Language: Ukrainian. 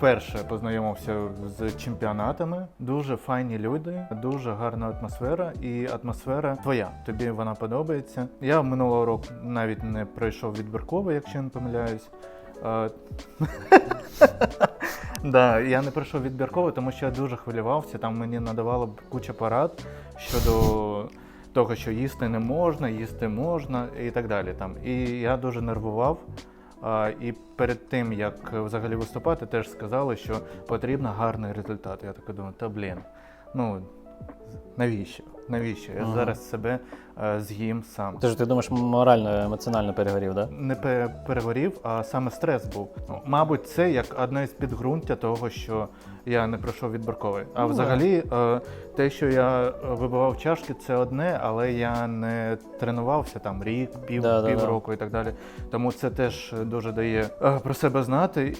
Перше познайомився з чемпіонатами. Дуже файні люди, дуже гарна атмосфера, і атмосфера твоя. Тобі вона подобається. Я минулого року навіть не пройшов відбірково, якщо не помиляюсь. Я не пройшов відбірково, тому що я дуже хвилювався. Там мені надавало куча порад щодо того, що їсти не можна, їсти можна і так далі. Там. І я дуже нервував. І перед тим, як взагалі виступати, теж сказали, що потрібен гарний результат. Я так думаю, та блін, ну навіщо? Навіщо? Я Ага. зараз себе е, з'їм сам. Ти ж ти думаєш, морально, емоціонально перегорів, да? Не пе- перегорів, а саме стрес був. Ну, Мабуть, це як одне з підґрунтя того, що я не пройшов відбірковий. А Ну, взагалі, е, те, що я е, вибивав чашки, це одне, але я не тренувався там рік, пів, Да, да, да. півроку і так далі. Тому це теж дуже дає е, про себе знати.